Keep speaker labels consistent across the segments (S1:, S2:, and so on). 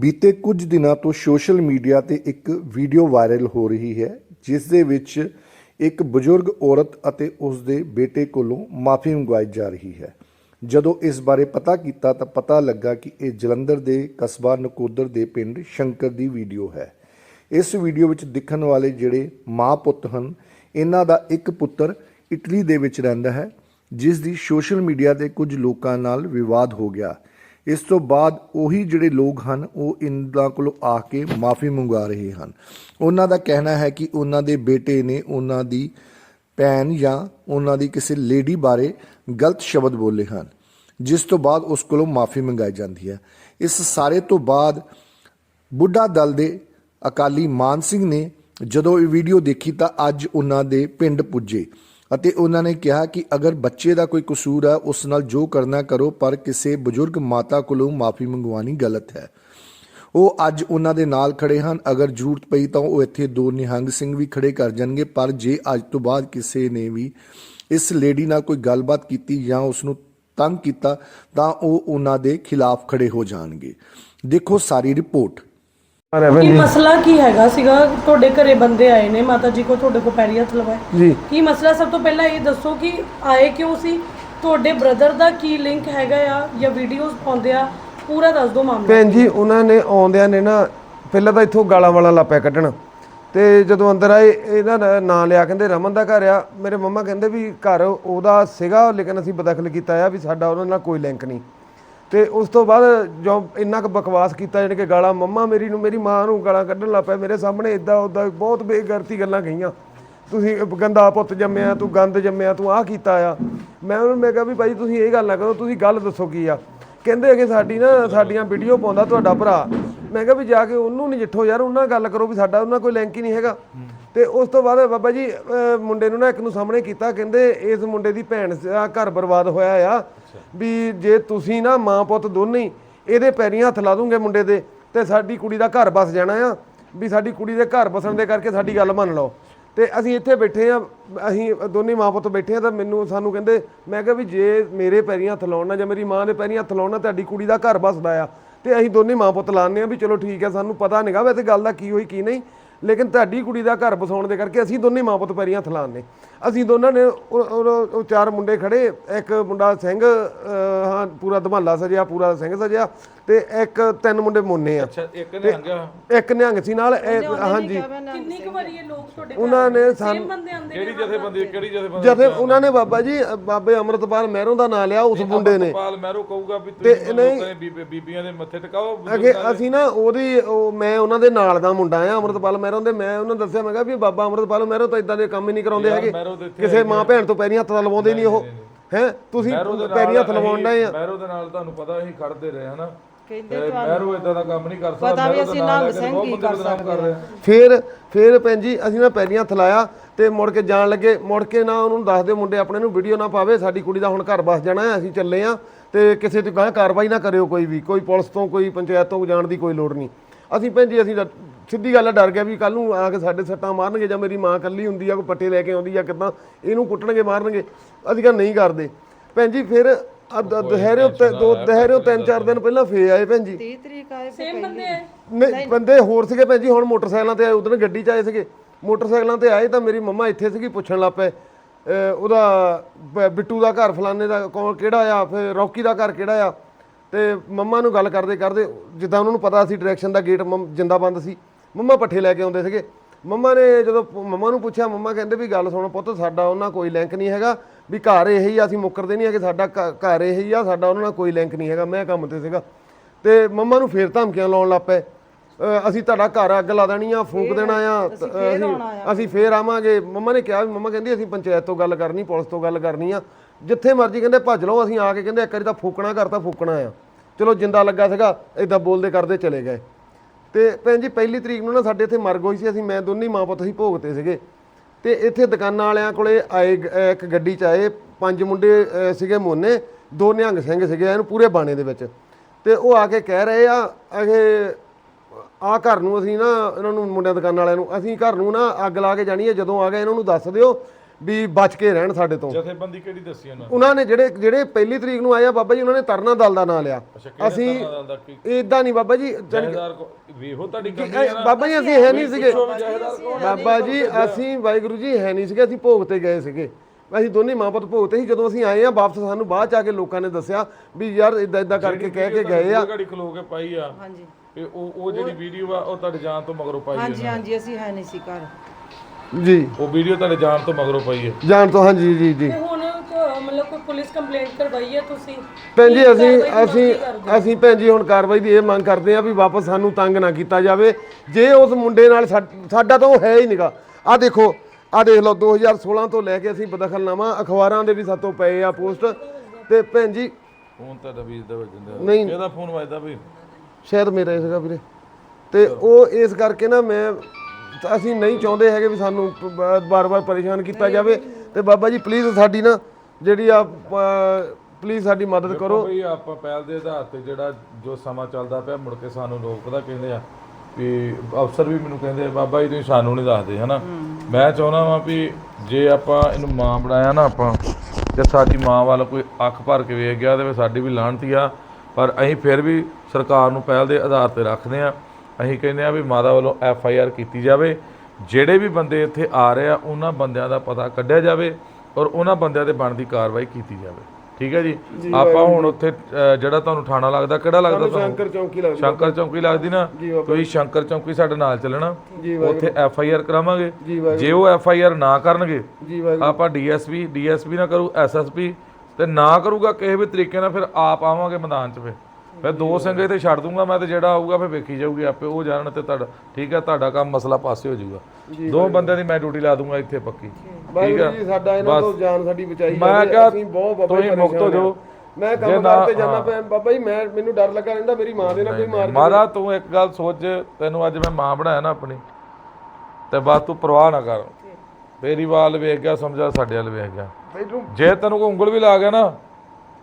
S1: ਬੀਤੇ ਕੁਝ ਦਿਨਾਂ ਤੋਂ ਸੋਸ਼ਲ ਮੀਡੀਆ ਤੇ ਇੱਕ ਵੀਡੀਓ ਵਾਇਰਲ ਹੋ ਰਹੀ ਹੈ, ਜਿਸ ਦੇ ਵਿੱਚ ਇੱਕ ਬਜ਼ੁਰਗ ਔਰਤ ਅਤੇ ਉਸ ਦੇ ਬੇਟੇ ਕੋਲੋਂ ਮਾਫੀ ਮੰਗਵਾਈ ਜਾ ਰਹੀ ਹੈ। ਜਦੋਂ ਇਸ ਬਾਰੇ ਪਤਾ ਕੀਤਾ ਤਾਂ ਪਤਾ ਲੱਗਾ ਕਿ ਇਹ ਜਲੰਧਰ ਦੇ ਕਸਬਾ ਨਕੋਦਰ ਦੇ ਪਿੰਡ ਸ਼ੰਕਰ ਦੀ ਵੀਡੀਓ ਹੈ। ਇਸ ਵੀਡੀਓ ਵਿੱਚ ਦਿਖਣ ਵਾਲੇ ਜਿਹੜੇ ਮਾਂ ਪੁੱਤ ਹਨ, ਇਹਨਾਂ ਦਾ ਇੱਕ ਪੁੱਤਰ ਇਟਲੀ ਦੇ ਵਿੱਚ ਰਹਿੰਦਾ ਹੈ, ਜਿਸ ਦੀ ਸੋਸ਼ਲ ਮੀਡੀਆ ਤੇ ਕੁਝ ਲੋਕਾਂ ਨਾਲ ਵਿਵਾਦ ਹੋ ਗਿਆ। ਇਸ ਤੋਂ ਬਾਅਦ ਉਹੀ ਜਿਹੜੇ ਲੋਕ ਹਨ, ਉਹ ਇਹਨਾਂ ਕੋਲੋਂ ਆ ਕੇ ਮਾਫੀ ਮੰਗਵਾ ਰਹੇ ਹਨ। ਉਹਨਾਂ ਦਾ ਕਹਿਣਾ ਹੈ ਕਿ ਉਹਨਾਂ ਦੇ ਬੇਟੇ ਨੇ ਉਹਨਾਂ ਦੀ ਭੈਣ ਜਾਂ ਉਹਨਾਂ ਦੀ ਕਿਸੇ ਲੇਡੀ ਬਾਰੇ ਗਲਤ ਸ਼ਬਦ ਬੋਲੇ ਹਨ, ਜਿਸ ਤੋਂ ਬਾਅਦ ਉਸ ਕੋਲੋਂ ਮਾਫੀ ਮੰਗਾਈ ਜਾਂਦੀ ਹੈ। ਇਸ ਸਾਰੇ ਤੋਂ ਬਾਅਦ ਬੁੱਢਾ ਦਲ ਦੇ ਅਕਾਲੀ ਮਾਨ ਸਿੰਘ ਨੇ ਜਦੋਂ ਇਹ ਵੀਡੀਓ ਦੇਖੀ ਤਾਂ ਅੱਜ ਉਹਨਾਂ ਦੇ ਪਿੰਡ ਪੁੱਜੇ। ਅਤੇ ਉਹਨਾਂ ਨੇ ਕਿਹਾ ਕਿ ਅਗਰ ਬੱਚੇ ਦਾ ਕੋਈ ਕਸੂਰ ਹੈ ਉਸ ਨਾਲ ਜੋ ਕਰਨਾ ਕਰੋ, ਪਰ ਕਿਸੇ ਬਜ਼ੁਰਗ ਮਾਤਾ ਕੋਲੋਂ ਮਾਫੀ ਮੰਗਵਾਣੀ ਗਲਤ ਹੈ। ਉਹ ਅੱਜ ਉਹਨਾਂ ਦੇ ਨਾਲ ਖੜੇ ਹਨ। ਅਗਰ ਜ਼ਰੂਰਤ ਪਈ ਤਾਂ ਉਹ ਇੱਥੇ ਦੋ ਨਿਹੰਗ ਸਿੰਘ ਵੀ ਖੜੇ ਕਰ ਜਾਣਗੇ, ਪਰ ਜੇ ਅੱਜ ਤੋਂ ਬਾਅਦ ਕਿਸੇ ਨੇ ਵੀ ਇਸ ਲੇਡੀ ਨਾਲ ਕੋਈ ਗੱਲਬਾਤ ਕੀਤੀ ਜਾਂ ਉਸ ਨੂੰ ਤੰਗ ਕੀਤਾ, ਤਾਂ ਉਹ ਉਹਨਾਂ ਦੇ ਖਿਲਾਫ ਖੜੇ ਹੋ ਜਾਣਗੇ। ਦੇਖੋ ਸਾਰੀ ਰਿਪੋਰਟ।
S2: ਰਵਨ
S3: ਕੀ
S2: ਜੀ
S3: ਮਸਲਾ ਕੀ ਹੈਗਾ ਸੀਗਾ? ਤੁਹਾਡੇ ਘਰੇ ਬੰਦੇ ਆਏ ਨੇ ਮਾਤਾ ਜੀ ਕੋ ਤੁਹਾਡੇ ਕੋ ਪੈਰੀ ਹੱਥ ਲਵਾਏ।
S2: ਜੀ।
S3: ਕੀ ਮਸਲਾ? ਸਭ ਤੋਂ ਪਹਿਲਾਂ ਇਹ ਦੱਸੋ ਕਿ ਆਏ ਕਿਉਂ ਸੀ? ਤੁਹਾਡੇ ਬ੍ਰਦਰ ਦਾ ਕੀ ਲਿੰਕ ਹੈਗਾ ਆ ਜਾਂ ਵੀਡੀਓਜ਼ ਪਾਉਂਦੇ ਆ? ਪੂਰਾ ਦੱਸ ਦਿਓ ਮਾਮਲਾ।
S2: ਭੈਣ ਜੀ ਉਹਨਾਂ ਨੇ ਆਉਂਦਿਆਂ ਨੇ ਨਾ ਪਹਿਲਾਂ ਤਾਂ ਇੱਥੋਂ ਗਾਲਾਂ ਵਾਲਾ ਲਾਪਿਆ ਕੱਢਣ। ਤੇ ਜਦੋਂ ਅੰਦਰ ਆਏ ਇਹਦਾ ਨ- ਨਾਂ ਲਿਆ ਕਹਿੰਦੇ ਰਮਨ ਦਾ ਘਰ ਆ। ਮੇਰੇ ਮੰਮਾ ਕਹਿੰਦੇ ਵੀ ਘਰ ਉਹਦਾ ਸੀਗਾ ਲੇਕਿਨ ਅਸੀਂ ਬਦਖਲ ਕੀਤਾ ਆ ਵੀ ਸਾਡਾ ਉਹਨਾਂ ਨਾਲ ਕੋਈ ਲਿੰਕ ਨਹੀਂ। ਤੇ ਉਸ ਤੋਂ ਬਾਅਦ ਜੋ ਇੰਨਾ ਕੁ ਬਕਵਾਸ ਕੀਤਾ, ਜਾਣੀ ਕਿ ਗਾਲਾਂ, ਮੰਮਾ ਮੇਰੀ ਨੂੰ, ਮੇਰੀ ਮਾਂ ਨੂੰ ਗਾਲਾਂ ਕੱਢਣ ਲੱਗ ਪਿਆ, ਮੇਰੇ ਸਾਹਮਣੇ ਇਦਾਂ ਉਦਾਂ ਬਹੁਤ ਬੇਗਰਤੀ ਗੱਲਾਂ ਕਹੀਆਂ। ਤੁਸੀਂ ਗੰਦਾ ਪੁੱਤ ਜੰਮਿਆ, ਤੂੰ ਗੰਦ ਜੰਮਿਆ, ਤੂੰ ਆਹ ਕੀਤਾ ਆ। ਮੈਂ ਉਹਨੂੰ, ਮੈਂ ਕਿਹਾ ਵੀ ਭਾਈ ਤੁਸੀਂ ਇਹ ਗੱਲ ਨਾ ਕਰੋ, ਤੁਸੀਂ ਗੱਲ ਦੱਸੋ ਕੀ ਆ? ਕਹਿੰਦੇ ਕਿ ਸਾਡੀ ਨਾ, ਸਾਡੀਆਂ ਵੀਡੀਓ ਪਾਉਂਦਾ ਤੁਹਾਡਾ ਭਰਾ। ਮੈਂ ਕਿਹਾ ਵੀ ਜਾ ਕੇ ਉਹਨੂੰ ਨਜਿੱਠੋ ਯਾਰ, ਉਹਨਾਂ ਨਾਲ ਗੱਲ ਕਰੋ ਵੀ ਸਾਡਾ ਉਹਨਾਂ ਕੋਈ ਲਿੰਕ ਹੀ ਨਹੀਂ ਹੈਗਾ। ਤੇ ਉਸ ਤੋਂ ਬਾਅਦ ਬਾਬਾ ਜੀ ਮੁੰਡੇ ਨੂੰ ਨਾ ਇੱਕ ਨੂੰ ਸਾਹਮਣੇ ਕੀਤਾ, ਕਹਿੰਦੇ ਇਸ ਮੁੰਡੇ ਦੀ ਭੈਣ ਦਾ ਘਰ ਬਰਬਾਦ ਹੋਇਆ ਆ। ਵੀ ਜੇ ਤੁਸੀਂ ਨਾ ਮਾਂ ਪੁੱਤ ਦੋਨੇ ਹੀ ਇਹਦੇ ਪੈਰੀਆਂ ਹੱਥ ਲਾ ਦੂੰਗੇ ਮੁੰਡੇ ਦੇ ਤੇ ਸਾਡੀ ਕੁੜੀ ਦਾ ਘਰ ਬਸ ਜਾਣਾ ਆ, ਵੀ ਸਾਡੀ ਕੁੜੀ ਦੇ ਘਰ ਬਸਣ ਦੇ ਕਰਕੇ ਸਾਡੀ ਗੱਲ ਮੰਨ ਲਓ। ਤੇ ਅਸੀਂ ਇੱਥੇ ਬੈਠੇ ਆ, ਅਸੀਂ ਦੋਨੇ ਮਾਂ ਪੁੱਤ ਬੈਠੇ ਆ ਤਾਂ ਮੈਨੂੰ, ਸਾਨੂੰ ਕਹਿੰਦੇ, ਮੈਂ ਕਿਹਾ ਵੀ ਜੇ ਮੇਰੇ ਪੈਰੀਆਂ ਹੱਥ ਲਾਉਣਾ ਜਾਂ ਮੇਰੀ ਮਾਂ ਦੇ ਪੈਰੀਆਂ ਹੱਥ ਲਾਉਣਾ ਤੁਹਾਡੀ ਕੁੜੀ ਦਾ ਘਰ ਬਸਦਾ ਆ। ਤੇ ਅਸੀਂ ਦੋਨੇ ਮਾਂ ਪੁੱਤ ਲਾਉਂਦੇ ਆ ਵੀ ਚਲੋ ਠੀਕ ਹੈ ਸਾਨੂੰ ਪਤਾ ਨਹੀਂਗਾ ਵੈਸੇ ਗੱਲ ਦਾ ਕੀ ਹੋਈ, ਕੀ ਨਹੀਂ। ਲੇਕਿਨ ਤੁਹਾਡੀ ਕੁੜੀ ਦਾ ਘਰ ਬਸਾਉਣ ਦੇ ਕਰਕੇ ਅਸੀਂ ਦੋਨੇ ਮਾਂ ਪੁੱਤ ਪੈਰੀਆਂ ਹੱਥ ਲਾਉਂਦੇ ਅਸੀਂ ਦੋਨਾਂ ਨੇ ਉਹ- ਉਹ ਉਹ ਚਾਰ ਮੁੰਡੇ ਖੜੇ ਇੱਕ ਮੁੰਡਾ ਸਿੰਘ ਅਹ, ਹਾਂ ਪੂਰਾ ਧਮਾਲਾ ਸਜਿਆ ਪੂਰਾ ਸਿੰਘ ਸਜਿਆ ਤੇ ਇੱਕ ਤਿੰਨ ਮੁੰਡੇ ਮੋਨੇ ਆ।
S4: ਅੱਛਾ ਇੱਕ ਨੇ ਹੰਗਿਆ
S2: ਇੱਕ ਨਿਹੰਗ ਸੀ ਨਾਲ ਇਹ- ਹਾਂਜੀ।
S3: ਕਿੰਨੀ ਕੁ ਵਾਰੀ ਇਹ ਲੋਕ ਤੁਹਾਡੇ
S2: ਉਹਨਾਂ ਨੇ ਸਾਨੂੰ
S3: ਬੰਦੇ ਆਉਂਦੇ
S4: ਕਿਹੜੀ ਜਥੇਬੰਦੀ ਕਿਹੜੀ ਜਥੇਬੰਦੀ
S2: ਜਦ ਉਹਨਾਂ ਨੇ ਬਾਬਾ ਜੀ ਅ, ਬਾਬੇ ਅਮਰਤਪਾਲ ਮਹਿਰੋਂ ਦਾ ਨਾਂ ਲਿਆ ਉਸ ਮੁੰਡੇ ਨੇ।
S4: ਪਾਲ ਮਹਿਰੋ ਕਹੂਗਾ ਵੀ ਤੁਸੀਂ ਲੋਕਾਂ ਦੇ ਬੀਬੀ- ਬੀਬੀਆਂ ਦੇ ਮੱਥੇ ਟਿਕਾਓ
S2: ਅਗੇ ਅਸੀਂ ਨਾ ਉਹਦੀ ਉਹ ਮੈਂ ਉਹਨਾਂ ਦੇ ਨਾਲ ਦਾ ਮੁੰਡਾ ਆ ਅਮਰਤਪਾਲ ਮਹਿਰੋਂ ਦੇ। ਮੈਂ ਉਹਨਾਂ ਨੂੰ ਦੱਸਿਆ ਮੈਂ ਕਿਹਾ ਵੀ ਬਾਬਾ ਅਮਰਤਪਾਲ ਮਹਿਰੋਂ ਤਾਂ ਇਦਾਂ ਦੇ ਕੰਮ ਹੀ ਨਹੀਂ ਕਰਾਉਂਦੇ ਹੈਗੇ। ਕਿਸੇ ਮਾਂ ਭੈਣ ਤੋਂ ਪੈਰੀਂ ਹੱਥ ਲਵਾਉਂਦੇ ਨਹੀਂ ਉਹ। ਹੈ? ਤੁਸੀਂ ਪੈਰੀਂ ਹੱਥ ਲਵਾਉਣ ਡਏ ਆ।
S4: ਮਹਿਰੋ ਦੇ ਨਾਲ ਤੁਹਾਨੂੰ ਪਤਾ ਅਸੀਂ ਖੜਦੇ ਰਹੇ ਹਨਾ? ਕਹਿੰਦੇ ਮਹਿਰੋ ਇਦਾਂ ਦਾ ਕੰਮ ਨਹੀਂ ਕਰ ਸਕਦਾ ਪਤਾ ਵੀ ਅਸੀਂ ਨਾਲ ਸਿੰਘ ਕੀ ਕਰ ਸਕਦੇ
S2: ਫਿਰ ਫਿਰ ਭੈਣ ਜੀ ਅਸੀਂ ਨਾ ਪੈਰੀਂ ਹੱਥ ਲਾਇਆ ਤੇ ਮੁੜ ਕੇ ਜਾਣ ਲੱਗੇ। ਮੁੜ ਕੇ ਨਾ ਉਹਨੂੰ ਦੱਸ ਦਿਓ ਮੁੰਡੇ ਆਪਣੇ ਨੂੰ ਵੀਡੀਓ ਨਾ ਪਾਵੇ। ਸਾਡੀ ਕੁੜੀ ਦਾ ਹੁਣ ਘਰ ਬਸ ਜਾਣਾ ਹੈ ਅਸੀਂ ਚੱਲੇ ਆ ਤੇ ਕਿਸੇ ਤੇ ਗਾਂ ਕਾਰਵਾਈ ਨਾ ਕਰਿਓ ਕੋਈ ਵੀ। ਕੋਈ ਪੁਲਿਸ ਤੋਂ ਕੋਈ ਪੰਚਾਇਤ ਤੋਂ ਜਾਣ ਦੀ ਕੋਈ ਲੋੜ ਨਹੀਂ। ਅਸੀਂ ਭੈਣ ਜੀ ਅਸੀਂ ਸਿੱਧੀ ਗੱਲ ਆ ਡਰ ਗਿਆ ਵੀ ਕੱਲ ਨੂੰ ਆ ਕੇ ਸਾਡੇ ਸੱਟਾਂ ਮਾਰਨਗੇ ਜਾਂ ਮੇਰੀ ਮਾਂ ਕੱਲੀ ਹੁੰਦੀ ਆ ਕੋਈ ਪੱਟੇ ਲੈ ਕੇ ਆਉਂਦੀ ਆ ਕਿਦਾਂ ਇਹਨੂੰ ਕੁੱਟਣਗੇ ਮਾਰਨਗੇ। ਅਸੀਂ ਕਹਿੰਦੇ ਨਹੀਂ ਕਰਦੇ। ਭੈਣ ਜੀ ਫਿਰ ਆ ਦੁਹਰੇ ਉੱਤੇ ਦੋ ਦੁਹਰੇ ਤਿੰਨ ਚਾਰ ਦਿਨ ਪਹਿਲਾਂ ਫੇ ਆਏ ਭੈਣ ਜੀ।
S5: 30 ਤਰੀਕ ਆਏ
S3: ਸੇਮ ਬੰਦੇ ਆਏ।
S2: ਨਹੀਂ ਬੰਦੇ ਹੋਰ ਸੀਗੇ ਭੈਣ ਜੀ ਹੁਣ ਮੋਟਰਸਾਈਕਲਾਂ ਤੇ ਆਏ ਉਦੋਂ ਗੱਡੀ 'ਚ ਆਏ ਸੀਗੇ। ਮੋਟਰਸਾਈਕਲਾਂ ਤੇ ਆਏ ਤਾਂ ਮੇਰੀ ਮੰਮਾ ਇੱਥੇ ਸੀਗੀ ਪੁੱਛਣ ਲੱਗ ਪਏ ਉਹਦਾ ਬਿੱਟੂ ਦਾ ਘਰ ਫਲਾਣੇ ਦਾ ਕੌਣ ਕਿਹੜਾ ਆ ਫਿਰ ਰੌਕੀ ਦਾ ਘਰ ਕਿਹੜਾ ਆ? ਤੇ ਮੰਮਾ ਨੂੰ ਗੱਲ ਕਰਦੇ ਕਰਦੇ ਜਿੱਦਾਂ ਉਹਨਾਂ ਨੂੰ ਪਤਾ ਸੀ ਡਾਇਰੈਕਸ਼ਨ ਦਾ ਗੇਟ ਜਿੰਦਾ ਬੰਦ ਸੀ। ਮੰਮਾ ਪੱਠੇ ਲੈ ਕੇ ਆਉਂਦੇ ਸੀਗੇ। ਮੰਮਾ ਨੇ ਜਦੋਂ ਮੰਮਾ ਨੂੰ ਪੁੱਛਿਆ ਮੰਮਾ ਕਹਿੰਦੇ ਵੀ ਗੱਲ ਸੁਣ ਪੁੱਤ ਸਾਡਾ ਉਹਨਾਂ ਕੋਈ ਲਿੰਕ ਨਹੀਂ ਹੈਗਾ ਵੀ ਘਰ ਇਹੀ ਆ ਅਸੀਂ ਮੁੱਕਰਦੇ ਨਹੀਂ ਹੈਗੇ ਸਾਡਾ ਘਰ ਇਹੀ ਆ ਸਾਡਾ ਉਹਨਾਂ ਨਾਲ ਕੋਈ ਲਿੰਕ ਨਹੀਂ ਹੈਗਾ ਮੈਂ ਕੰਮ ਤੇ ਸੀਗਾ। ਤੇ ਮੰਮਾ ਨੂੰ ਫੇਰ ਧਮਕੀਆਂ ਲਾਉਣ ਲੱਗ ਪਏ ਅਸੀਂ ਤੁਹਾਡਾ ਘਰ ਅੱਗ ਲਾ ਦੇਣੀ ਆ ਫੂਕ ਦੇਣਾ ਆ ਅਸੀਂ ਅਸੀਂ ਫੇਰ ਆਵਾਂਗੇ। ਮੰਮਾ ਨੇ ਕਿਹਾ ਮੰਮਾ ਕਹਿੰਦੀ ਅਸੀਂ ਪੰਚਾਇਤ ਤੋਂ ਗੱਲ ਕਰਨੀ ਪੁਲਿਸ ਤੋਂ ਗੱਲ ਕਰਨੀ ਆ। ਜਿੱਥੇ ਮਰਜ਼ੀ ਕਹਿੰਦੇ ਭੱਜ ਲਓ ਅਸੀਂ ਆ ਕੇ ਕਹਿੰਦੇ ਇੱਕ ਵਾਰੀ ਤਾਂ ਫੂਕਣਾ ਘਰ ਤਾਂ ਫੂਕਣਾ ਆ। ਚਲੋ ਜਿੰਦਾ ਲੱਗਾ ਸੀਗਾ ਇਦਾਂ ਬੋਲਦੇ ਕਰਦੇ ਚਲੇ ਗਏ। ਤੇ ਭੈਣ ਜੀ, ਪਹਿਲੀ ਤਰੀਕ ਨੂੰ ਨਾ ਸਾਡੇ ਇੱਥੇ ਮਰਗ ਹੋਈ ਸੀ, ਅਸੀਂ ਮੈਂ, ਦੋਨੇ ਮਾਂ ਪੁੱਤ ਸੀ ਭੋਗਤੇ ਸੀਗੇ। ਤੇ ਇੱਥੇ ਦੁਕਾਨਾਂ ਵਾਲਿਆਂ ਕੋਲੇ ਆਏ ਇੱਕ ਗੱਡੀ 'ਚ ਆਏ, ਪੰਜ ਮੁੰਡੇ ਸੀਗੇ ਮੋਨੇ, ਦੋ ਨਿਹੰਗ ਸਿੰਘ ਸੀਗੇ, ਇਹਨੂੰ ਪੂਰੇ ਬਾਣੇ ਦੇ ਵਿੱਚ। ਤੇ ਉਹ ਆ ਕੇ ਕਹਿ ਰਹੇ ਆ ਇਹ ਆ ਘਰ ਨੂੰ ਅਸੀਂ ਨਾ, ਇਹਨਾਂ ਨੂੰ ਮੁੰਡਿਆਂ ਦੁਕਾਨਾਂ ਵਾਲਿਆਂ ਨੂੰ, ਅਸੀਂ ਘਰ ਨੂੰ ਨਾ ਅੱਗ ਲਾ ਕੇ ਜਾਣੀ ਹੈ, ਜਦੋਂ ਆ ਗਏ ਇਹਨਾਂ ਨੂੰ ਦੱਸ ਦਿਓ ਵੀ ਬਚ ਕੇ ਰਹਿਣ ਸਾਡੇ ਤੋਂ।
S4: ਜਥੇਬੰਦੀ ਕਿਹੜੀ ਦੱਸੀ ਉਹਨਾਂ
S2: ਉਹਨਾਂ ਨੇ ਜਿਹੜੇ ਜਿਹੜੇ ਪਹਿਲੀ ਤਰੀਕ ਨੂੰ ਆਏ ਆ ਬਾਬਾ ਜੀ ਉਹਨਾਂ ਨੇ ਤਰਨਾ ਦਲ ਦਾ ਨਾਂ ਲਿਆ। ਅਸੀਂ ਇਦਾਂ ਨਹੀਂ ਬਾਬਾ ਜੀ
S4: ਵੇਖੋ ਤੁਹਾਡੀ
S2: ਬਾਬਾ ਜੀ ਅਸੀਂ ਹੈ ਨਹੀਂ ਸੀਗੇ। ਬਾਬਾ ਜੀ ਅਸੀਂ ਵਾਹਿਗੁਰੂ ਜੀ ਹੈ ਨਹੀਂ ਸੀਗੇ ਅਸੀਂ ਭੋਗ ਤੇ ਗਏ ਸੀਗੇ। ਅਸੀਂ ਦੋਨੇ ਮਾਂ ਪੁੱਤ ਭੋਗ ਤੇ ਸੀ ਜਦੋਂ ਅਸੀਂ ਆਏ ਆ ਵਾਪਸ ਸਾਨੂੰ ਬਾਅਦ ਚ ਆ ਕੇ ਲੋਕਾਂ ਨੇ ਦੱਸਿਆ ਵੀ ਯਾਰ ਇਦਾਂ ਇਦਾਂ ਕਰਕੇ ਕਹਿ ਕੇ ਗਏ ਆ।
S4: ਘੜੀ ਖਲੋ ਕੇ ਪਾਈ ਆ
S5: ਹਾਂਜੀ।
S4: ਤੇ ਉਹ ਉਹ ਜਿਹੜੀ ਵੀਡੀਓ ਆ ਉਹ ਤੁਹਾਡੇ ਜਾਣ ਤੋਂ ਮਗਰੋਂ ਪਾਈ
S5: ਹਾਂਜੀ
S4: ਹੈ
S5: ਹਾਂਜੀ ਅਸੀਂ ਹੈ ਨਹੀਂ ਸੀ ਘਰ।
S2: ਜੀ।
S4: ਉਹ ਵੀਡੀਓ ਤੁਹਾਡੇ ਜਾਣ ਤੋਂ ਮਗਰੋਂ ਪਾਈ ਹੈ।
S2: ਜਾਣ ਤੋਂ ਹਾਂਜੀ ਜੀ ਜੀ।
S3: ਤੇ ਹੁਣ ਮਤਲਬ ਕੋਈ ਪੁਲਿਸ ਕੰਪਲੇਂਟ ਕਰਵਾਈ ਹੈ ਤੁਸੀਂ?
S2: ਭੈਣ ਜੀ
S3: ਕੀ
S2: ਅਸੀਂ
S3: ਕਾਰਵਾਈ ਦੀ
S2: ਅਸੀਂ
S3: ਮੰਗ ਕਰਦੇ
S2: ਅਸੀਂ ਭੈਣ ਜੀ ਹੁਣ ਕਾਰਵਾਈ ਦੀ ਇਹ ਮੰਗ ਕਰਦੇ ਆ ਵੀ ਵਾਪਸ ਸਾਨੂੰ ਤੰਗ ਨਾ ਕੀਤਾ ਜਾਵੇ। ਜੇ ਉਸ ਮੁੰਡੇ ਨਾਲ ਸਾ- ਸਾਡਾ ਤਾਂ ਉਹ ਹੈ ਹੀ ਨਹੀਂਗਾ ਆ ਦੇਖੋ ਆ ਦੇਖ ਲਓ 2016 ਤੋਂ ਲੈ ਕੇ ਅਸੀਂ ਬਦਖਲਨਾਮਾ ਅਖਬਾਰਾਂ ਦੇ ਵੀ ਸਾਤੋਂ ਪਏ ਆ ਪੋਸਟ। ਤੇ ਭੈਣ ਜੀ
S4: ਫੋਨ ਤੁਹਾਡਾ ਵੀਰ ਦਾ ਵੱਜਦਾ
S2: ਨਹੀਂ।
S4: ਇਹਦਾ ਫੋਨ ਵੱਜਦਾ ਵੀ?
S2: ਸ਼ਾਇਦ ਮੇਰਾ ਹੀ ਸੀਗਾ ਵੀਰੇ। ਤੇ ਉਹ ਇਸ ਕਰਕੇ ਨਾ ਮੈਂ ਅਸੀਂ ਨਹੀਂ ਚਾਹੁੰਦੇ ਹੈਗੇ ਵੀ ਸਾਨੂੰ ਬਾਰ-ਬਾਰ ਪਰੇਸ਼ਾਨ ਕੀਤਾ ਜਾਵੇ। ਤੇ ਬਾਬਾ ਜੀ ਪਲੀਜ਼ ਸਾਡੀ ਨਾ ਜਿਹੜੀ ਆ ਪਲੀਜ਼ ਸਾਡੀ ਮਦਦ ਕਰੋ।
S4: ਬਈ ਆਪਾਂ ਪਹਿਲ ਦੇ ਆਧਾਰ ਤੇ ਜਿਹੜਾ ਜੋ ਸਮਾਂ ਚੱਲਦਾ ਪਿਆ ਮੁੜ ਕੇ ਸਾਨੂੰ ਲੋਕ ਪਤਾ ਕਹਿੰਦੇ ਆ ਵੀ ਅਫਸਰ ਵੀ ਮੈਨੂੰ ਕਹਿੰਦੇ ਆ, ਬਾਬਾ ਜੀ ਤੁਸੀਂ ਸਾਨੂੰ ਨਹੀਂ ਦੱਸਦੇ ਹਨਾ? ਮੈਂ ਚਾਹੁੰਦਾ ਵਾਂ ਵੀ ਜੇ ਆਪਾਂ ਇਹਨੂੰ ਮਾਂ ਬਣਾਇਆ ਨਾ ਆਪਾਂ ਤੇ ਸਾਡੀ ਮਾਂ ਵੱਲ ਕੋਈ ਅੱਖ ਭਰ ਕੇ ਵੇਖ ਗਿਆ ਤੇ ਸਾਡੀ ਵੀ ਲਾਹਣਤੀ ਆ ਪਰ ਅਸੀਂ ਫਿਰ ਵੀ ਸਰਕਾਰ ਨੂੰ ਪਹਿਲ ਦੇ ਆਧਾਰ ਤੇ ਰੱਖਦੇ ਆ। ਅਸੀਂ ਕਹਿੰਦੇ ਆ ਵੀ ਮਾਤਾ ਵੱਲੋਂ ਐਫ ਆਈ ਆਰ ਕੀਤੀ ਜਾਵੇ। ਜਿਹੜੇ ਵੀ ਬੰਦੇ ਇੱਥੇ ਆ ਰਹੇ ਆ ਉਹਨਾਂ ਬੰਦਿਆਂ ਦਾ ਪਤਾ ਕੱਢਿਆ ਜਾਵੇ ਔਰ ਉਹਨਾਂ ਬੰਦਿਆਂ ਤੇ ਬਣਦੀ ਕਾਰਵਾਈ ਕੀਤੀ ਜਾਵੇ। ਠੀਕ ਹੈ ਜੀ? ਆਪਾਂ ਹੁਣ ਉੱਥੇ ਜਿਹੜਾ ਤੁਹਾਨੂੰ ਥਾਣਾ ਲੱਗਦਾ ਕਿਹੜਾ ਲੱਗਦਾ ਤੁਹਾਨੂੰ?
S2: ਸ਼ੰਕਰ ਚੌਂਕੀ ਲੱਗ
S4: ਸ਼ੰਕਰ ਚੌਂਕੀ ਲੱਗਦੀ ਨਾ? ਤੁਸੀਂ ਸ਼ੰਕਰ ਚੌਂਕੀ ਸਾਡੇ ਨਾਲ ਚੱਲਣਾ। ਉੱਥੇ ਐਫ ਆਈ ਆਰ ਕਰਾਵਾਂਗੇ। ਜੇ ਉਹ ਐਫ ਆਈ ਆਰ ਨਾ ਕਰਨਗੇ ਆਪਾਂ ਡੀਐਸਪੀ ਡੀਐਸਪੀ ਨਾ ਕਰੂ ਐਸਐਸਪੀ ਤੇ ਨਾ ਕਰੂਗਾ ਕਿਸੇ ਵੀ ਤਰੀਕੇ ਨਾਲ ਫਿਰ ਆਪ ਆਵਾਂਗੇ ਮੈਦਾਨ 'ਚ ਫਿਰ। ਫਿਰ ਦੋ ਸਿੰਘੇ ਤੇ ਛੱਡ ਦੂੰਗਾ ਮੈਂ ਤੇ ਜਿਹੜਾ ਆਊਗਾ ਫਿਰ ਵੇਖੀ ਜਾਊਗੀ ਆਪੇ ਉਹ ਜਾਣਨ ਤੇ ਤੁਹਾਡਾ ਠੀਕ ਹੈ ਤੁਹਾਡਾ ਕੰਮ ਮਸਲਾ ਪਾਸੇ ਹੋ ਜਾਊਗਾ। ਦੋ ਬੰਦਿਆਂ ਦੀ ਮੈਂ ਡਿਊਟੀ ਲਾ ਦੂੰਗਾ ਇੱਥੇ ਪੱਕੀ ਠੀਕ ਹੈ।
S2: ਜੀ ਸਾਡਾ ਇਹਨਾਂ ਤੋਂ ਜਾਨ ਸਾਡੀ ਬਚਾਈ
S4: ਮੈਂ। ਕਿਹਾ
S2: ਅਸੀਂ ਬਹੁਤ ਬਾਬਾ
S4: ਤੁਸੀਂ ਮੁਕਤ ਹੋ ਜਾਓ।
S2: ਮੈਂ ਕੰਮ ਕਰਤੇ ਜਾਣਾ ਪਿਆ ਬਾਬਾ ਜੀ ਮੈਂ ਮੈਨੂੰ ਡਰ ਲੱਗਾ ਰਹਿੰਦਾ ਮੇਰੀ ਮਾਂ ਦੇ ਨਾਲ ਕੋਈ ਮਾਰ
S4: ਮਾਰਾ ਤੂੰ ਇੱਕ ਗੱਲ ਸੋਚ ਤੈਨੂੰ ਅੱਜ ਮੈਂ ਮਾਂ ਬਣਾਇਆ ਨਾ ਆਪਣੀ ਤੇ ਬਸ ਤੂੰ ਪਰਵਾਹ ਨਾ ਕਰ। ਮੇਰੀ ਵਾਲ ਵੇਖ ਗਿਆ ਸਮਝਾ ਸਾਡੇ ਵੱਲ ਵੇਖ ਗਿਆ। ਜੇ ਤੈਨੂੰ ਕੋਈ ਉਂਗਲ ਵੀ ਲਾ ਗਿਆ ਨਾ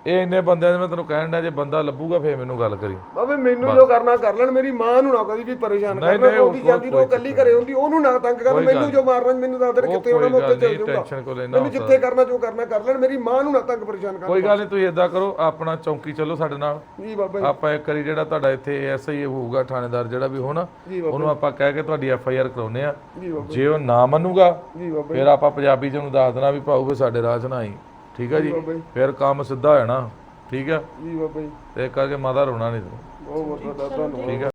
S4: ਇਹ ਇੰਨੇ ਬੰਦਿਆਂ ਦੇ ਮੈਂ ਤੈਨੂੰ ਕਹਿਣ ਡਿਆ ਜੇ ਬੰਦਾ ਲੱਭੂਗਾ ਫੇਰ ਮੈਨੂੰ ਗੱਲ ਕਰੀ।
S2: ਬਾਬੇ ਮੈਨੂੰ ਜੋ ਕਰਨਾ ਕਰ ਲੈਣ ਮੇਰੀ ਮਾਂ ਨੂੰ ਨਾ ਕਦੀ ਵੀ ਪਰੇਸ਼ਾਨ ਕਰਨਾ ਉਹਦੀ
S4: ਉਹ
S2: ਜਾਂਦੀ
S4: ਕੋਈ
S2: ਇਕੱਲੀ ਘਰੇ ਹੁੰਦੀ ਉਹਨੂੰ ਨਾ ਤੰਗ ਕਰ ਮੈਨੂੰ ਜੋ ਮਾਰਨਾ ਮੈਨੂੰ ਦੱਸ ਦੇ ਕਿੱਥੇ
S4: ਕੋਈ
S2: ਮੈਂ ਉੱਥੇ ਚੱਲ ਜਾਊਂਗਾ ਮੈਨੂੰ ਜਿੱਥੇ ਕਰਨਾ ਜੋ ਕਰਨਾ ਕਰ ਲੈਣ ਮੇਰੀ ਮਾਂ ਨੂੰ ਨਾ ਤੰਗ ਪਰੇਸ਼ਾਨ ਕਰ।
S4: ਕੋਈ ਗੱਲ ਨਹੀਂ ਤੁਸੀਂ ਇਦਾਂ ਕਰੋ ਆਪਣਾ ਚੌਂਕੀ ਚੱਲੋ ਸਾਡੇ ਨਾਲ।
S2: ਜੀ ਬਾਬਾ ਜੀ।
S4: ਆਪਾਂ ਇੱਕ ਵਾਰੀ ਜਿਹੜਾ ਤੁਹਾਡਾ ਇੱਥੇ ਐਸਆਈ ਹੋਊਗਾ ਥਾਣੇਦਾਰ ਜਿਹੜਾ ਵੀ ਹੋਣਾ
S2: ਜੀ
S4: ਉਹਨੂੰ ਆਪਾਂ ਕਹਿ ਕੇ ਤੁਹਾਡੀ ਐਫ ਆਈ ਆਰ ਕਰਾਉਨੇ ਆ
S2: ਜੀ ਬਾਬਾ
S4: ਜੇ ਉਹ ਨਾ ਮੰਨੂਗਾ
S2: ਜੀ
S4: ਫਿਰ ਆਪਾਂ ਪੰਜਾਬੀ ਚ ਉਹਨੂੰ ਦੱਸ ਦੇਣਾ ਵੀ ਭਾਊ ਵੀ ਸਾਡੇ ਰਾਹ ਚ ਨਾ ਆਈ। ਠੀਕ ਹੈ ਜੀ?
S2: ਬਾਬਾ ਜੀ।
S4: ਫਿਰ ਕੰਮ ਸਿੱਧਾ ਹੋ ਜਾਣਾ ਠੀਕ ਹੈ?
S2: ਜੀ ਬਾਬਾ ਜੀ।
S4: ਤੇ ਇਹ ਕਰਕੇ ਮਾਤਾ ਰੋਣਾ ਨਹੀਂ। ਤੂੰ
S2: ਬਹੁਤ ਬਹੁਤ ਧੰਨਵਾਦ।
S4: ਠੀਕ ਹੈ।